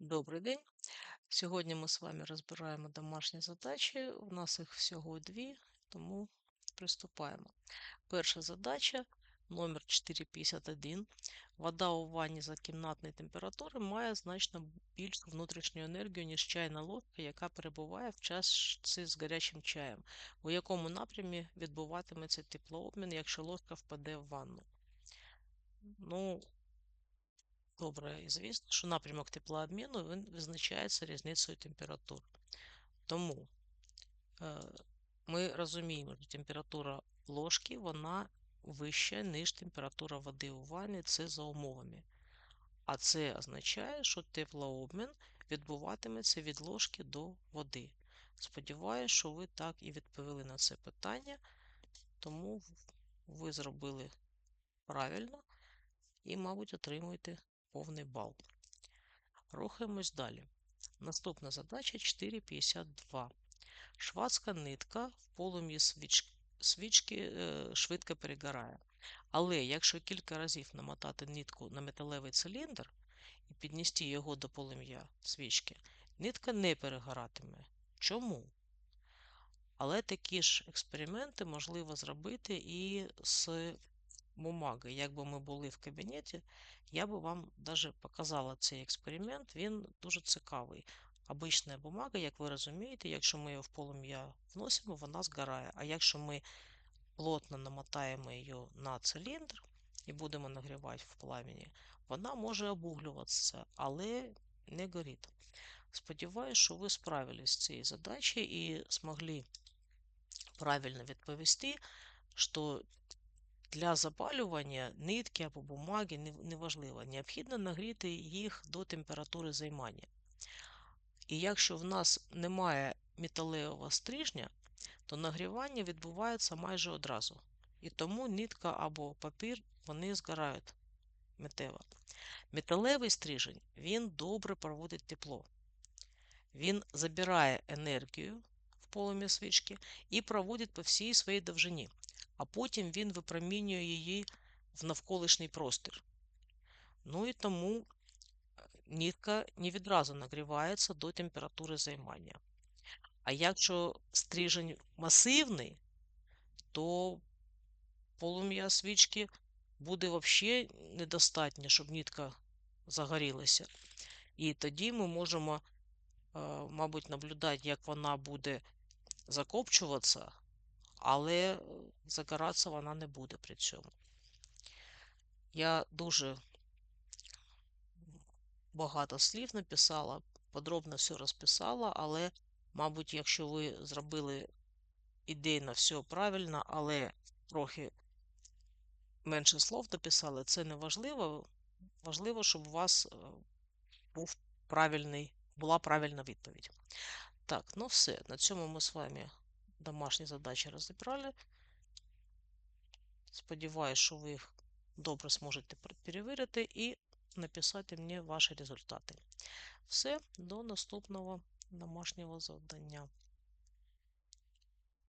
Добрий день. Сьогодні ми з вами розбираємо домашні задачі. У нас їх всього дві, тому приступаємо. Перша задача номер 451. Вода у ванні за кімнатної температури має значно більшу внутрішню енергію, ніж чайна ложка, яка перебуває в чашці з гарячим чаєм. У якому напрямі відбуватиметься теплообмін, якщо ложка впаде в ванну? Ну, добре звісно, що напрямок теплообміну він визначається різницею температур. Тому е, ми розуміємо, що температура ложки вона вища, ніж температура води у ванні, це за умовами. А це означає, що теплообмін відбуватиметься від ложки до води. Сподіваюсь, що ви так і відповіли на це питання, тому ви зробили правильно і, мабуть, отримуєте повний бал. Рухаємось далі. Наступна задача 4,52. Швадська нитка в полум'ї свіч... свічки е, швидко перегорає. Але якщо кілька разів намотати нитку на металевий циліндр і піднести його до полум'я свічки, нитка не перегоратиме. Чому? Але такі ж експерименти можливо зробити і з бумаги. Якби ми були в кабінеті, я би вам даже показала цей експеримент. Він дуже цікавий. Обична бумага, як ви розумієте, якщо ми її в полум'я вносимо, вона згорає. А якщо ми плотно намотаємо її на циліндр і будемо нагрівати в пламені, вона може обуглюватися, але не горить. Сподіваюсь, що ви справились з цією задачею і змогли правильно відповісти, що для запалювання нитки або бумаги неважливо, необхідно нагріти їх до температури займання. І якщо в нас немає металевого стрижня, то нагрівання відбувається майже одразу. І тому нитка або папір вони згорають миттєво. Металевий стрижень він добре проводить тепло. Він забирає енергію в полум'я свічки і проводить по всій своїй довжині а потім він випромінює її в навколишній простір. Ну і тому е, нітка не відразу нагрівається до температури займання. А якщо стрижень масивний, то полум'я свічки буде взагалі недостатньо, щоб нітка загорілася. І тоді ми можемо, е, мабуть, наблюдати, як вона буде закопчуватися, але загоратися вона не буде при цьому. Я дуже багато слів написала, подробно все розписала, але, мабуть, якщо ви зробили ідейно все правильно, але трохи менше слов написали, це не важливо. Важливо, щоб у вас е, був правильний, була правильна відповідь. Так, ну все. На цьому ми з вами домашні задачі розібрали. Сподіваюсь, що ви їх добре зможете перевірити і написати мені ваші результати. Все, до наступного домашнього завдання.